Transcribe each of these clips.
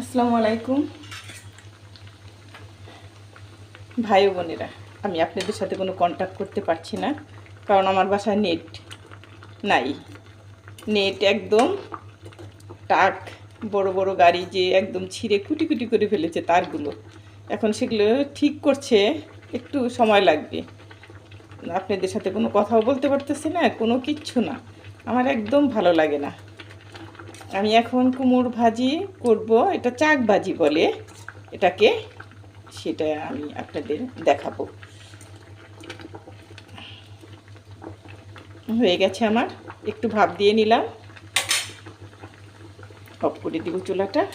আসসালামু আলাইকুম। ভাই বোনেরা, আমি আপনাদের সাথে কোনো কন্ট্যাক্ট করতে পারছি না, কারণ আমার বাসায় নেট নাই। নেট একদম টাক, বড় বড় গাড়ি যে একদম ছিঁড়ে কুটি কুটি করে ফেলেছে তারগুলো। এখন সেগুলো ঠিক করছে, একটু সময় লাগবে। আপনাদের সাথে কোনো কথাও বলতে পারতেছি না, কোনো কিচ্ছু না। আমার একদম ভালো লাগে না। আমি এখন কুমড় ভাজি করব, এটা চাক ভাজি বলে। এটাকে সেটা আমি আপনাদের দেখাবো। হয়ে গেছে আমার, একটু ভাপ দিয়ে নিলাম। অফ করে দিব চুলাটা।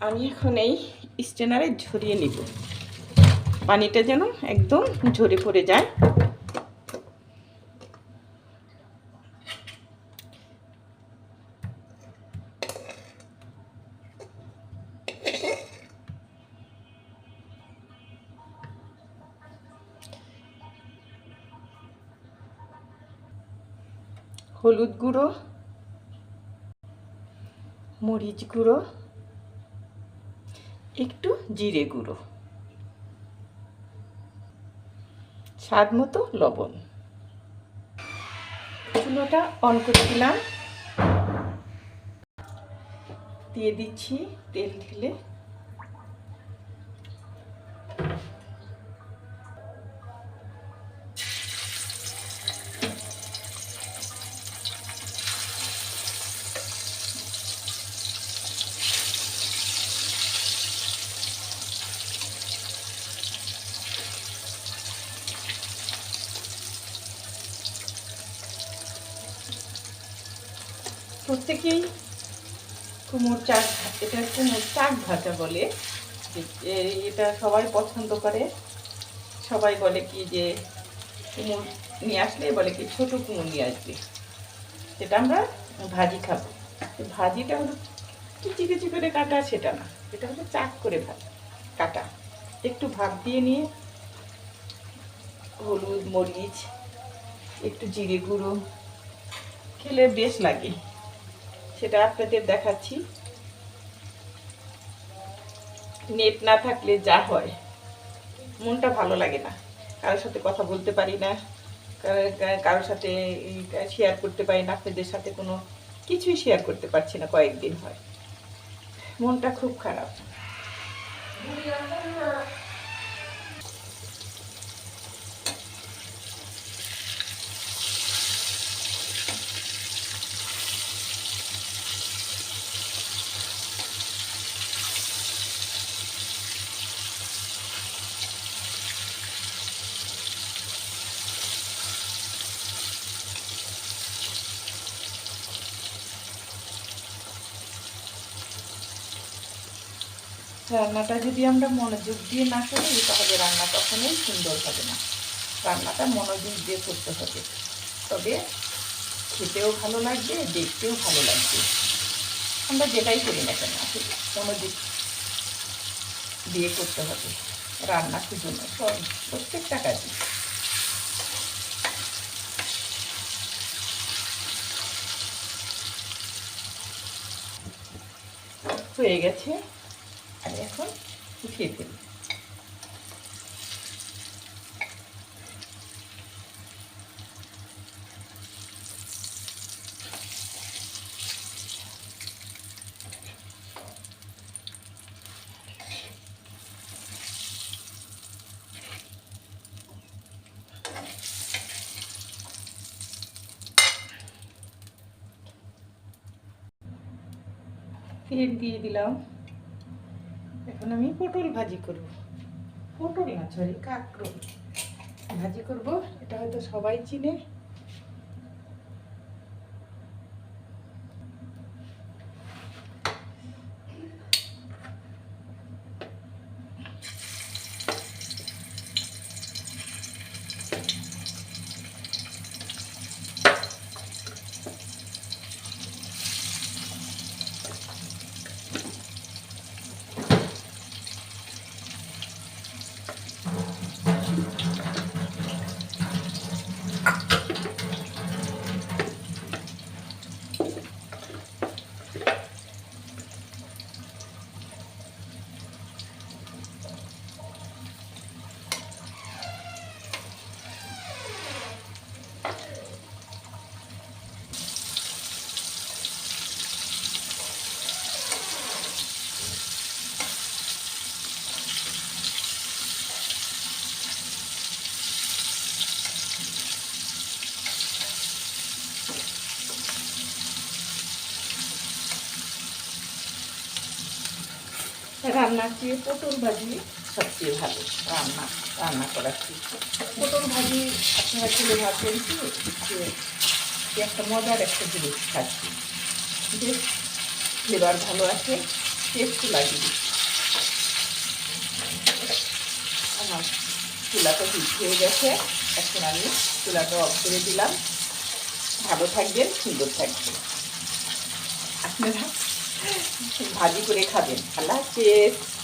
আমি এখন এই স্টেনারে ঝরিয়ে নিব। পানিটা যেন একদম ঝরে পড়ে যায়। হলুদ গুঁড়ো, মরিচ গুঁড়ো, একটু জিরে গুঁড়ো, স্বাদ মতো লবণ। চুলোটা অন করে দিলাম। দিয়ে দিচ্ছি তেল ঢেলে। প্রত্যেকেই কুমোর চাক এটা কুমোর চাক ভাজা বলে। এটা সবাই পছন্দ করে। সবাই বলে কি যে কুমোর নিয়ে আসলে বলে কি, ছোট কুমোর নিয়ে আসবে। সেটা আমরা ভাজি খাব। ভাজিটা হলো কিচি কিচি করে কাটা, সেটা না। এটা হলো চাক করে ভাত, কাটা। একটু ভাত দিয়ে নিয়ে হলুদ, মরিচ, একটু জিরে গুঁড়ো, খেলে বেশ লাগে। সেটা আপনাদের দেখাচ্ছি। নেট না থাকলে যা হয়। মনটা ভালো লাগে না। কারোর সাথে কথা বলতে পারি না। কারোর সাথে শেয়ার করতে পারি না। আপনাদের সাথে কোনো কিছুই শেয়ার করতে পারছি না কয়েকদিন হয়। মনটা খুব খারাপ। রান্নাটা যদি আমরা মনোযোগ দিয়ে না করি, তাহলে রান্না কখনোই সুন্দর হবে না। রান্নাটা মনোযোগ দিয়ে করতে হবে। তবে খেতেও ভালো লাগবে, দেখতেও ভালো লাগবে। আমরা যেটাই করি না কেন মনোযোগ দিয়ে করতে হবে। রান্না শুধু সব, প্রত্যেকটা কাজই। হয়ে গেছে। আমি এখন উঠিয়ে ফেলি। তেল দিয়ে দিলাম। এখন আমি পটল ভাজি করব। পটল না সরি কাঁকরোল ভাজি করব। এটা হয়তো সবাই চিনে। রান্নার চেয়ে পটল ভাজি। সবচেয়ে ভালো রান্না রান্না করার চেয়ে পটল ভাজি আপনারা খেলে ভাবছেন কি? যে যে একটা মজার একটা জিনিস খাচ্ছি বেশ ফ্লেভার ভালো আছে টেস্ট লাগে। আমার চুলাটা হিট হয়ে গেছে। এখন আমি চুলাটা অফ করে দিলাম। ভালো থাকবেন সুন্দর থাকবেন। আপনারা ভাজি করে খাবেন। আল্লাহ হাফেজ।